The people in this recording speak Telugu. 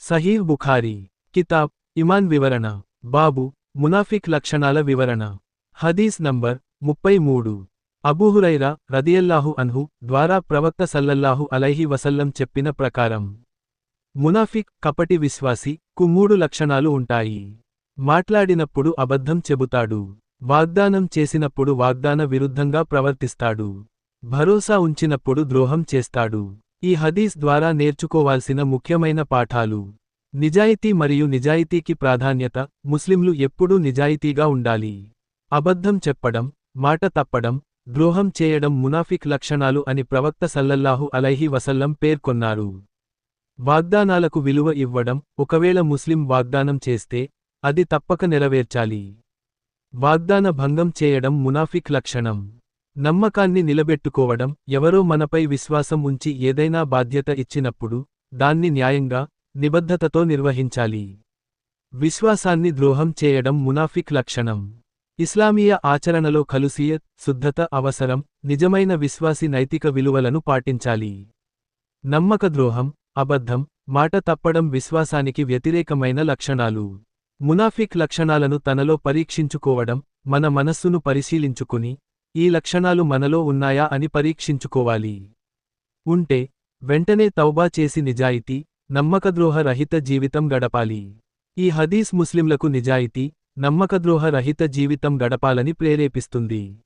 సహీహ్ బుఖారీ కితాబ్ ఇమాన్ వివరణ బాబు మునాఫిక్ లక్షణాల వివరణ. హదీస్ నంబర్ ముప్పై మూడు. అబూహురైరా రదియల్లాహు అన్హు ద్వారా ప్రవక్త సల్లల్లాహు అలైహి వసల్లం చెప్పిన ప్రకారం మునాఫిక్ కపటి విశ్వాసి కు మూడు లక్షణాలు ఉంటాయి. మాట్లాడినప్పుడు అబద్ధం చెబుతాడు. వాగ్దానం చేసినప్పుడు వాగ్దాన విరుద్ధంగా ప్రవర్తిస్తాడు. భరోసా ఉంచినప్పుడు ద్రోహం చేస్తాడు. ఈ హదీస్ ద్వారా నేర్చుకోవాల్సిన ముఖ్యమైన పాఠాలు. నిజాయితీ మరియు నిజాయితీకి ప్రాధాన్యత ముస్లింలు ఎప్పుడూ నిజాయితీగా ఉండాలి. అబద్ధం చెప్పడం మాట తప్పడం ద్రోహం చేయడం మునాఫిక్ లక్షణాలు అని ప్రవక్త సల్లల్లాహు అలైహి వసల్లం పేర్కొన్నారు. వాగ్దానాలకు విలువ ఇవ్వడం ఒకవేళ ముస్లిం వాగ్దానం చేస్తే అది తప్పక నెరవేర్చాలి. వాగ్దాన భంగం చేయడం మునాఫిక్ లక్షణం. నమ్మకాన్ని నిలబెట్టుకోవడం ఎవరో మనపై విశ్వాసం ఉంచి ఏదైనా బాధ్యత ఇచ్చినప్పుడు దాన్ని న్యాయంగా నిబద్ధతతో నిర్వహించాలి. విశ్వాసాన్ని ద్రోహం చేయడం మునాఫిక్ లక్షణం. ఇస్లామీయ ఆచరణలో ఖలుసియత్ శుద్ధత అవసరం నిజమైన విశ్వాసి నైతిక విలువలను పాటించాలి. నమ్మక ద్రోహం అబద్ధం మాట తప్పడం విశ్వాసానికి వ్యతిరేకమైన లక్షణాలు. మునాఫిక్ లక్షణాలను తనలో పరీక్షించుకోవడం మన మనస్సును పరిశీలించుకుని ఈ లక్షణాలు మనలో ఉన్నాయా అని పరీక్షించుకోవాలి. ఉంటే వెంటనే తౌబా చేసి నిజాయితీ నమ్మకద్రోహ రహిత జీవితం గడపాలి. ఈ హదీస్ ముస్లింలకు నిజాయితీ నమ్మకద్రోహ రహిత జీవితం గడపాలని ప్రేరేపిస్తుంది.